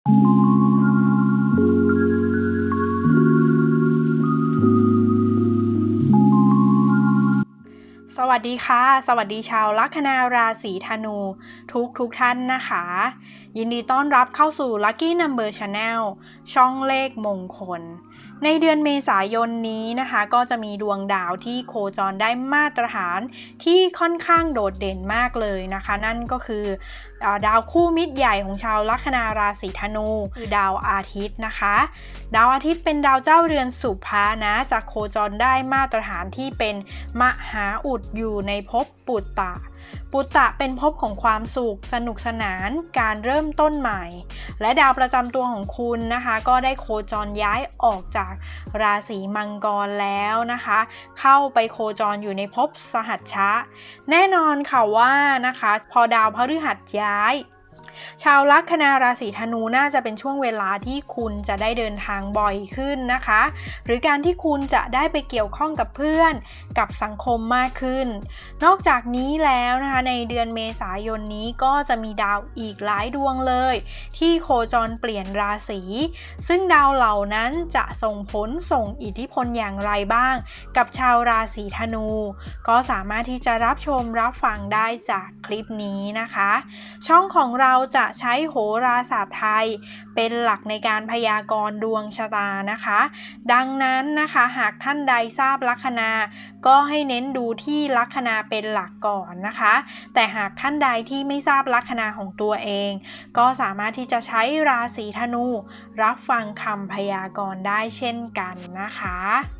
สวัสดีค่ะ สวัสดีชาวลัคนาราศีธนู ทุกทุกท่านนะคะ ยินดีต้อนรับเข้าสู่ Lucky Number Channel ช่องเลขมงคล ในเดือนเมษายนนี้นะคะ ก็จะมีดวงดาวที่โคจรได้มาตรฐานที่ค่อนข้างโดดเด่นมากเลยนะคะ นั่นก็คืออดาวคู่มิตรใหญ่ของชาวลัคนาราศีธนูคือดาวอาทิตย์นะคะ ดาวอาทิตย์เป็นดาวเจ้าเรือนสุภานะจะโคจรได้มาตรฐานที่เป็นมหาอุดอยู่ในภพปุตตะ ปุตตะเป็นภพของความสุข สนุกสนาน การเริ่มต้นใหม่ และดาวประจำตัวของคุณนะคะ ก็ได้โคจรย้ายออกจากราศีมังกรแล้วนะคะ เข้าไปโคจรอยู่ในภพสหัชชะ แน่นอนค่ะว่านะคะ พอดาวพฤหัสย้าย ชาวลัคนาราศีธนูน่าจะเป็นช่วงเวลาที่คุณจะได้เดินทางบ่อยขึ้นนะคะ หรือการที่คุณจะได้ไปเกี่ยวข้องกับเพื่อน กับสังคมมากขึ้น นอกจากนี้แล้วนะคะในเดือนเมษายนนี้ก็จะมีดาวอีกหลายดวงเลย ที่โคจรเปลี่ยนราศีซึ่งดาวเหล่านั้นจะส่งผลส่งอิทธิพลอย่างไรบ้าง กับชาวราศีธนู ก็สามารถที่จะรับชมรับฟังได้จากคลิปนี้นะคะ ช่องของเราจะใช้โหราศาสตร์ไทย เป็นหลักในการพยากรณ์ดวงชะตานะคะ ดังนั้นนะคะหากท่านใดทราบลัคนา ก็ให้เน้นดูที่ลัคนาเป็นหลักก่อนนะคะ แต่หากท่านใดที่ไม่ทราบลัคนาของตัวเอง ก็สามารถที่จะใช้ราศีธนู รับฟังคำพยากรณ์ได้เช่นกันนะคะ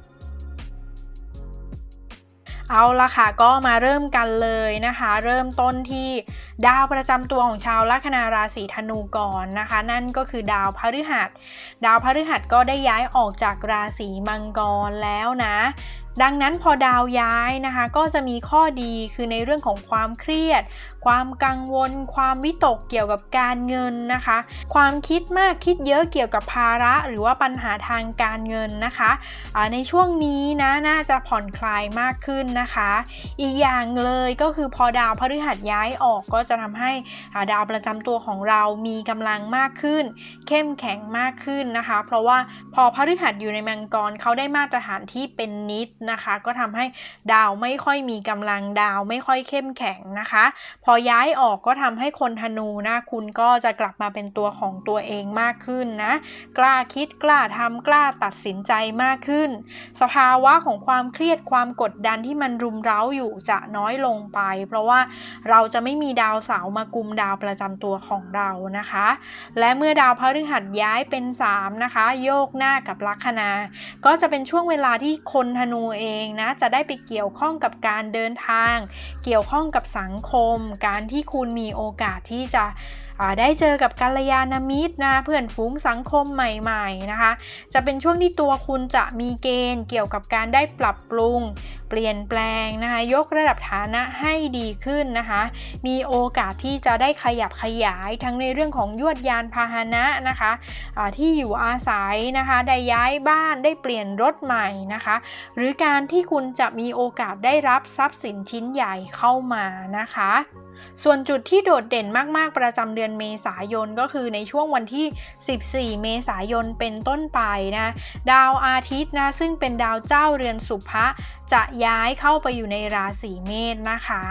เอาละค่ะก็มาเริ่มกันเลยนะคะ เริ่มต้นที่ดาวประจำตัวของชาวลัคนาราศีธนูก่อนนะคะ นั่นก็คือดาวพฤหัส ดาวพฤหัสก็ได้ย้ายออกจากราศีมังกรแล้วนะดังนั้นพอดาวย้ายนะคะก็จะมีข้อดีคือในเรื่องของความเครียด ความกังวล ความวิตกเกี่ยวกับการเงินนะคะ ความคิดมากคิดเยอะเกี่ยวกับภาระ หรือว่าปัญหาทางการเงินนะคะะในช่วงนี้นะน่าจะผ่อนคลายมากขึ้นนะคะ อีกอย่างเลยก็คือพอดาวพฤหัสย้ายออกก็จะทำให้ดาวประจำตัวของเรามีกำลังมากขึ้น เข้มแข็งมากขึ้นนะคะ เพราะว่าพอพฤหัสอยู่ในมังกรเขาได้มาตรฐานที่เป็นนิดนะคะ ก็ทำให้ดาวไม่ค่อยมีกำลังดาวไม่ค่อยเข้มแข็งนะคะ พอย้ายออกก็ทำให้คนธนูนะคุณก็จะกลับมาเป็นตัวของตัวเองมากขึ้นนะ กล้าคิดกล้าทำกล้าตัดสินใจมากขึ้น สภาวะของความเครียดความกดดันที่มันรุมเร้าอยู่จะน้อยลงไป เพราะว่าเราจะไม่มีดาวเสาร์มากุมดาวประจำตัวของเรานะคะ และเมื่อดาวพฤหัสย้ายเป็น 3 นะคะ โยกหน้ากับลัคนา ก็จะเป็นช่วงเวลาที่คนธนูเองนะจะได้ไปเกี่ยวข้องกับการเดินทาง เกี่ยวข้องกับสังคม การที่คุณมีโอกาสที่จะ ได้เจอกับกัลยาณมิตรนะเพื่อนฝูงสังคมใหม่ๆนะคะ จะเป็นช่วงที่ตัวคุณจะมีเกณฑ์เกี่ยวกับการได้ปรับปรุง เปลี่ยนแปลงนะคะยกระดับฐานะให้ดีขึ้นนะคะ มีโอกาสที่จะได้ขยับขยายทั้งในเรื่องของยวดยานพาหนะนะคะะที่อยู่อาศัยนะคะได้ย้ายบ้านได้เปลี่ยนรถใหม่นะคะ หรือการที่คุณจะมีโอกาสได้รับทรัพย์สินชิ้นใหญ่เข้ามานะคะ ส่วนจุดที่โดดเด่นมากๆ ประจำเดือนเมษายนก็คือในช่วงวันที่ 14 เมษายนเป็นต้นไปนะ ดาวอาทิตย์นะซึ่งเป็นดาวเจ้าเรือนสุภะจะย้ายเข้าไปอยู่ในราศีเมษนะคะ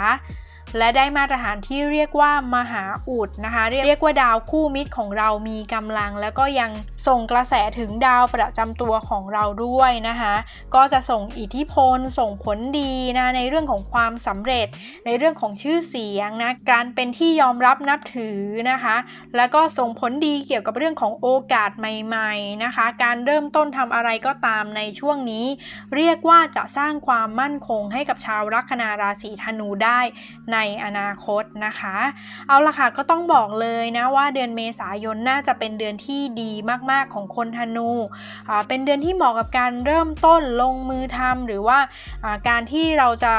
และได้มาตรฐานที่เรียกว่ามหาอุดนะคะ เรียกว่าดาวคู่มิตรของเรามีกำลังแล้วก็ยังส่งกระแสถึงดาวประจำตัวของเราด้วยนะคะ ก็จะส่งอิทธิพล ส่งผลดีนะในเรื่องของความสำเร็จ ในเรื่องของชื่อเสียงนะ การเป็นที่ยอมรับนับถือนะคะ แล้วก็ส่งผลดีเกี่ยวกับเรื่องของโอกาสใหม่ๆนะคะ การเริ่มต้นทำอะไรก็ตามในช่วงนี้ เรียกว่าจะสร้างความมั่นคงให้กับชาวลัคนาราศีธนูได้ในอนาคตนะคะ เอาละค่ะก็ต้องบอกเลยนะว่าเดือนเมษายนน่าจะเป็นเดือนที่ดีมากๆ ของคนธนู เป็นเดือนที่เหมาะกับการเริ่มต้นลงมือทำหรือว่าการที่เราจะ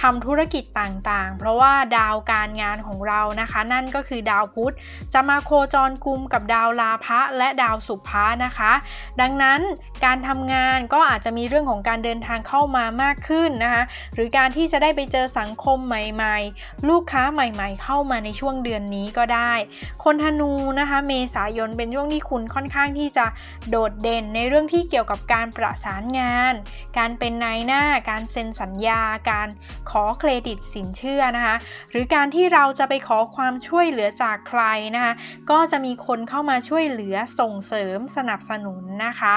ทำธุรกิจต่างๆ เพราะว่าดาวการงานของเรานะคะ นั่นก็คือดาวพุธจะมาโคจรกุมกับดาวลาภะและดาวสุภะนะคะ ดังนั้นการทำงานก็อาจจะมีเรื่องของการเดินทางเข้ามามากขึ้นนะคะ หรือการที่จะได้ไปเจอสังคมใหม่ๆ ลูกค้าใหม่ๆ เข้ามาในช่วงเดือนนี้ก็ได้ คนธนูนะคะ เมษายนเป็นช่วงที่คุณค่อนข้างที่จะโดดเด่นในเรื่องที่เกี่ยวกับการประสานงาน การเป็นนายหน้า การเซ็นสัญญา การขอเครดิตสินเชื่อนะคะ หรือการที่เราจะไปขอความช่วยเหลือจากใครนะคะ ก็จะมีคนเข้ามาช่วยเหลือส่งเสริมสนับสนุนนะคะ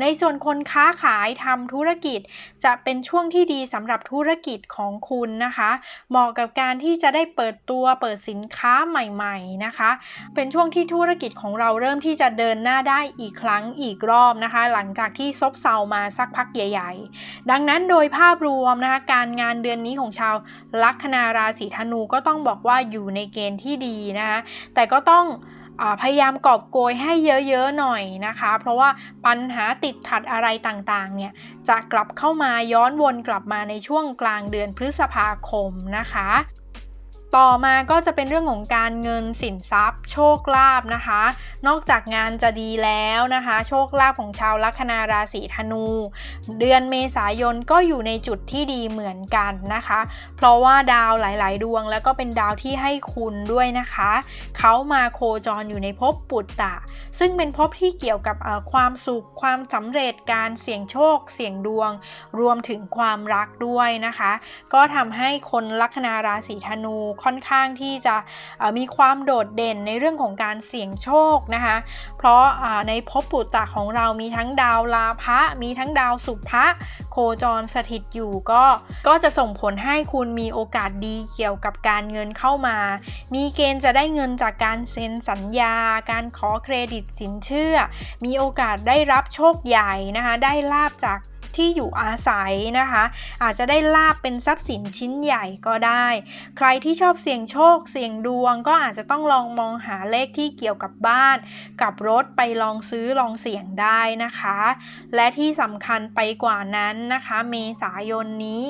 ในส่วนคนค้าขายทำธุรกิจ จะเป็นช่วงที่ดีสำหรับธุรกิจของคุณนะคะ เหมาะกับการที่จะได้เปิดตัวเปิดสินค้าใหม่ๆนะคะ เป็นช่วงที่ธุรกิจของเราเริ่มที่จะเดินหน้าได้อีกครั้งอีกรอบนะคะ หลังจากที่ซบเซามาสักพักใหญ่ ๆ ดังนั้นโดยภาพรวมนะคะการงานเดือนนี้ของชาวลัคนาราศีธนูก็ต้องบอกว่าอยู่ในเกณฑ์ที่ดีนะคะแต่ก็ต้องอพยายามกอบโกยให้เยอะๆหน่อยนะคะ เพราะว่าปัญหาติดขัดอะไรต่างๆเนี่ยจะกลับเข้ามาย้อนวนกลับมาในช่วงกลางเดือนพฤษภาคมนะคะ ต่อมาก็จะเป็นเรื่องของการเงินสินทรัพย์ โชคลาภนะคะ นอกจากงานจะดีแล้วนะคะ โชคลาภของชาวลัคนาราศีธนู เดือนเมษายนก็อยู่ในจุดที่ดีเหมือนกันนะคะ เพราะว่าดาวหลาย ๆ ดวงแล้วก็เป็นดาวที่ให้คุณด้วยนะคะ เขามาโคจรอยู่ในภพปุตตะ ซึ่งเป็นภพที่เกี่ยวกับความสุขความสำเร็จการเสี่ยงโชค เสี่ยงดวง รวมถึงความรักด้วยนะคะ ก็ทำให้คนลัคนาราศีธนูค่อนข้างที่จะมีความโดดเด่นในเรื่องของการเสี่ยงโชคนะคะ เพราะในภพปุตตะของเรามีทั้งดาวลาภะมีทั้งดาวสุภะโคจรสถิตอยู่ก็ก็จะส่งผลให้คุณมีโอกาสดีเกี่ยวกับการเงินเข้ามา มีเกณฑ์จะได้เงินจากการเซ็นสัญญา การขอเครดิตสินเชื่อ มีโอกาสได้รับโชคใหญ่นะคะ ได้ลาบจาก ที่อยู่อาศัยนะคะ อาจจะได้ลาบเป็นทรัพย์สินชิ้นใหญ่ก็ได้ ใครที่ชอบเสี่ยงโชค เสี่ยงดวง ก็อาจจะต้องลองมองหาเลขที่เกี่ยวกับบ้าน กับรถไปลองซื้อลองเสี่ยงได้นะคะ และที่สำคัญไปกว่านั้นนะคะ เมษายนนี้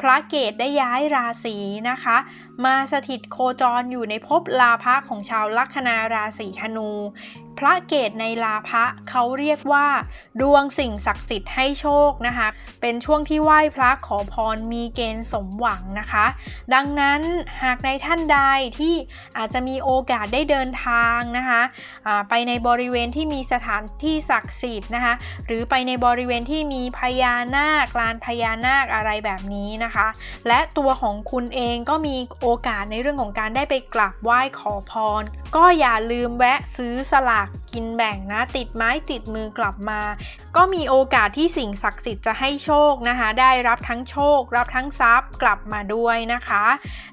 พระเกตได้ย้ายราศีนะคะ มาสถิตโคจรอยู่ในภพลาภะของชาวลัคนาราศีธนู พระเกตในลาภะเขาเรียกว่า ดวงสิ่งศักดิ์สิทธิ์ให้โชคนะคะ เป็นช่วงที่ไหว้พระขอพรมีเกณฑ์สมหวังนะคะ ดังนั้นหากในท่านใดที่อาจจะมีโอกาสได้เดินทางนะคะไปในบริเวณที่มีสถานที่ศักดิ์สิทธิ์นะคะหรือไปในบริเวณที่มีพญานาคลานพญานาคอะไรแบบนี้นะคะ และตัวของคุณเองก็มีโอกาสในเรื่องของการได้ไปกราบไหว้ขอพร ก็อย่าลืมแวะซื้อสลากกินแบ่งนะ ติดไม้ติดมือกลับมา ก็มีโอกาสที่สิ่งศักดิ์สิทธิ์จะให้โชคนะคะ ได้รับทั้งโชค รับทั้งทรัพย์กลับมาด้วยนะคะ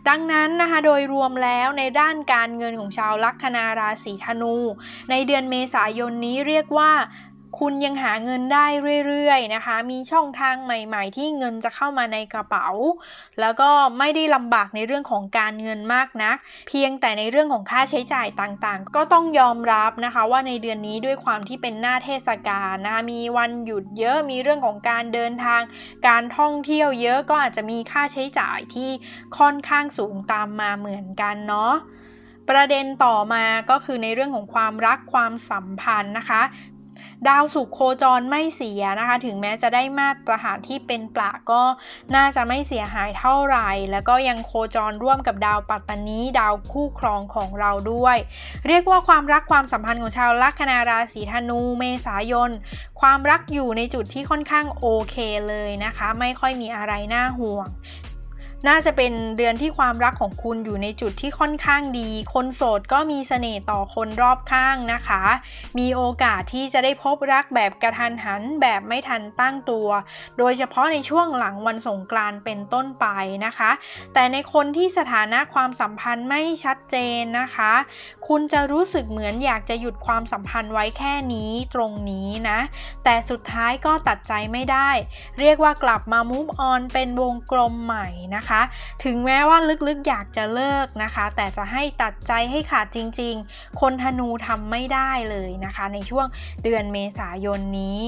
ดังนั้นนะคะโดยรวมแล้วในด้านการเงินของชาวลัคนาราศีธนู ในเดือนเมษายนนี้เรียกว่า คุณยังหาเงินได้เรื่อยๆนะคะ มีช่องทางใหม่ ๆ ที่เงินจะเข้ามาในกระเป๋า แล้วก็ไม่ได้ลำบากในเรื่องของการเงินมากนัก เพียงแต่ในเรื่องของค่าใช้จ่ายต่างๆ ก็ต้องยอมรับนะคะว่าในเดือนนี้ด้วยความที่เป็นหน้าเทศกาลนะคะมีวันหยุดเยอะมีเรื่องของการเดินทาง การท่องเที่ยวเยอะก็อาจจะมีค่าใช้จ่ายที่ค่อนข้างสูงตามมาเหมือนกันเนาะประเด็นต่อมาก็คือในเรื่องของความรักความสัมพันธ์นะคะ ดาวสุขโคจรไม่เสียนะคะ ถึงแม้จะได้มาตรฐานที่เป็นประก็น่าจะไม่เสียหายเท่าไหร่ แล้วก็ยังโคจรร่วมกับดาวปัตตานีดาวคู่ครองของเราด้วย เรียกว่าความรักความสัมพันธ์ของชาวลัคนาราศีธนูเมษายน ความรักอยู่ในจุดที่ค่อนข้างโอเคเลยนะคะ ไม่ค่อยมีอะไรน่าห่วง น่าจะเป็นเดือนที่ความรักของคุณอยู่ในจุดที่ค่อนข้างดี คนโสดก็มีเสน่ห์ต่อคนรอบข้างนะคะ มีโอกาสที่จะได้พบรักแบบกระทันหันแบบไม่ทันตั้งตัว โดยเฉพาะในช่วงหลังวันสงกรานต์เป็นต้นไปนะคะ แต่ในคนที่สถานะความสัมพันธ์ไม่ชัดเจนนะคะ คุณจะรู้สึกเหมือนอยากจะหยุดความสัมพันธ์ไว้แค่นี้ตรงนี้นะ แต่สุดท้ายก็ตัดใจไม่ได้ เรียกว่ากลับมา move on เป็นวงกลมใหม่นะนะคะ ถึงแม้ว่าลึกๆอยากจะเลิกนะคะ แต่จะให้ตัดใจให้ขาดจริง ๆ คนธนูทำไม่ได้เลยนะคะ ในช่วงเดือนเมษายนนี้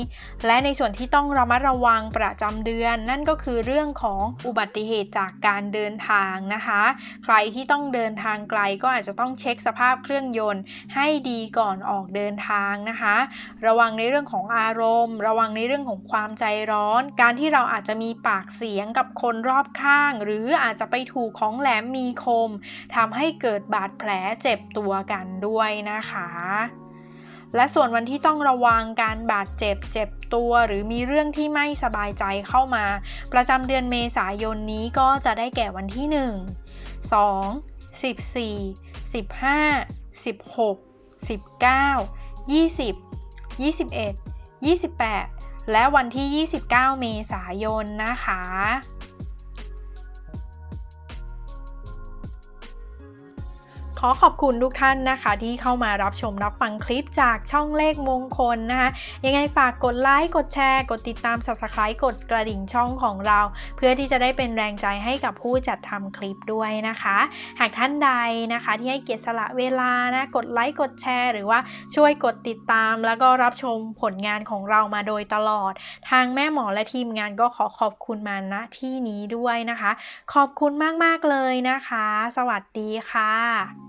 และในส่วนที่ต้องระมัดระวังประจำเดือน นั่นก็คือเรื่องของอุบัติเหตุจากการเดินทางนะคะ ใครที่ต้องเดินทางไกลก็อาจจะต้องเช็คสภาพเครื่องยนต์ ให้ดีก่อนออกเดินทางนะคะ ระวังในเรื่องของอารมณ์ ระวังในเรื่องของความใจร้อน การที่เราอาจจะมีปากเสียงกับคนรอบข้างหรืออาจจะไปถูกของแหลมมีคมทำให้เกิดบาดแผลเจ็บตัวกันด้วยนะคะและส่วนวันที่ต้องระวังการบาดเจ็บเจ็บตัวหรือมีเรื่องที่ไม่สบายใจเข้ามา ประจำเดือนเมษายนนี้ก็จะได้แก่วันที่ 1 2 14 15 16 19 20 21 28 และวันที่ 29 เมษายนนะคะ ขอขอบคุณทุกท่านนะคะ ที่เข้ามารับชมรับฟังคลิปจากช่องเลขมงคลนะคะยังไงฝากกดไลค์กดแชร์ กดติดตาม subscribe กดกระดิ่งช่องของเรา เพื่อที่จะได้เป็นแรงใจให้กับผู้จัดทำคลิปด้วยนะคะ หากท่านใดนะคะที่ให้เกียรติสละเวลานะกดไลค์กดแชร์ หรือว่าช่วยกดติดตาม แล้วก็รับชมผลงานของเรามาโดยตลอด ทางแม่หมอและทีมงานก็ขอขอบคุณมาณที่นี้ด้วยนะคะ ขอบคุณมาก ๆ เลยนะคะ สวัสดีค่ะ